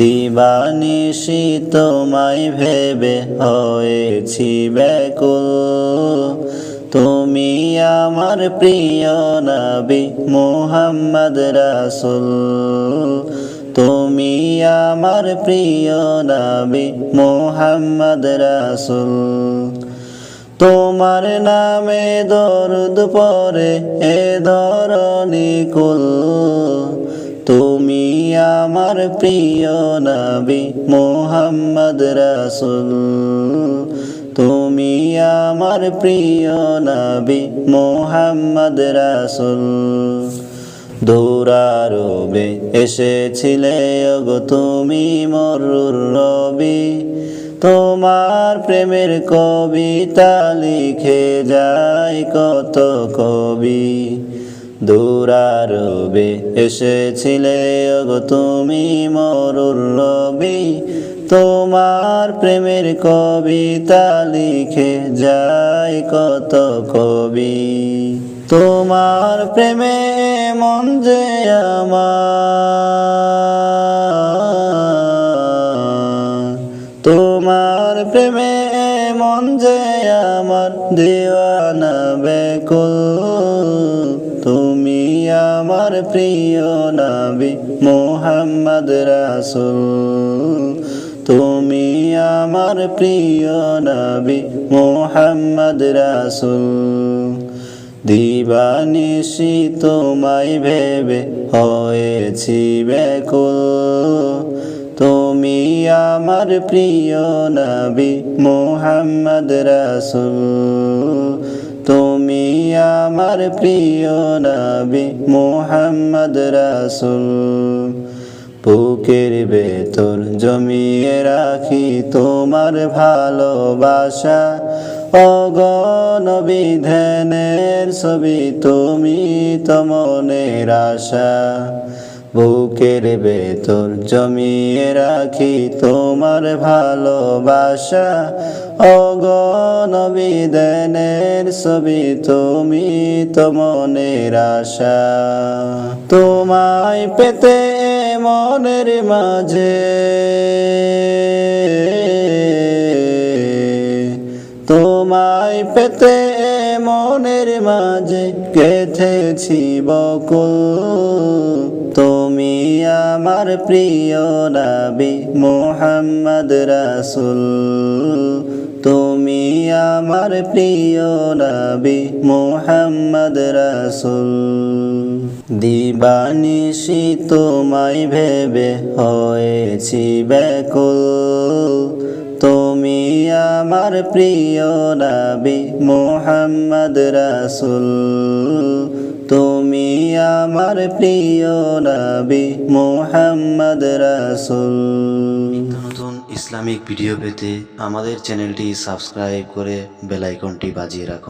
দিবানিশি তোমায় ভেবে হয়েছি ব্যাকুল। তুমি আমার প্রিয় নবী মোহাম্মদ রাসুল। তুমি আমার প্রিয় নবী মোহাম্মদ রাসুল। তোমার নামে দরুদ পরে এ ধরণী কুল। তুমি আমার প্রিয় নবী মোহাম্মদ রাসুল। তুমি আমার প্রিয় নবী মোহাম্মদ রাসুল। দৌড়ারবে এসেছিলে গো তুমি মরুর রবি। তোমার প্রেমের কবিতা লিখে যায় কত কবি। দৌড়ারবে এসেছিলে গো তুমি মরুর তোমার প্রেমের কবিতা লিখে যায় কত কবি। তোমার প্রেমে মন যে আমার। তোমার প্রেমে মন যে আমার। দেওয়ানা বেকুল প্রিয় নবী মোহাম্মদ রাসুল, তুমি আমার প্রিয় নবী মোহাম্মদ রাসুল। দিবানিশি তোমায় ভেবে হয়েছি ব্যাকুল তুমি আমার প্রিয় নবী মোহাম্মদ রাসুল। তুমি আমার প্রিয় নবী মোহাম্মদ রাসুল। বুকের ভেতর জমিয়ে রাখি তোমার ভালোবাসা। অগণ বিধানের ছবি তুমি তো মনের আশা। বুকের ভেতর জমিয়ে রাখি তোমার ভালোবাসা। অগণ বিধানের ছবি তুমি তমনের আশা। তোমায় পেতে মনের মাঝে তোমায় পেতে মনের মাঝে গেথেছি বকুল? তুমি আমার প্রিয় নবী মোহাম্মদ রাসুল। তুমি আমার প্রিয় নবী মোহাম্মদ রাসুল। দিবানিশি তোমায় ভেবে হয়েছি ব্যাকুল। তুমি আমার প্রিয় নাবি মোহাম্মদ রাসুল। তুমি আমার প্রিয় নাবি মোহাম্মদ রাসুল। নতুন ইসলামিক ভিডিও পেতে আমাদের চ্যানেলটি সাবস্ক্রাইব করে বেলাইকনটি বাজিয়ে রাখুন।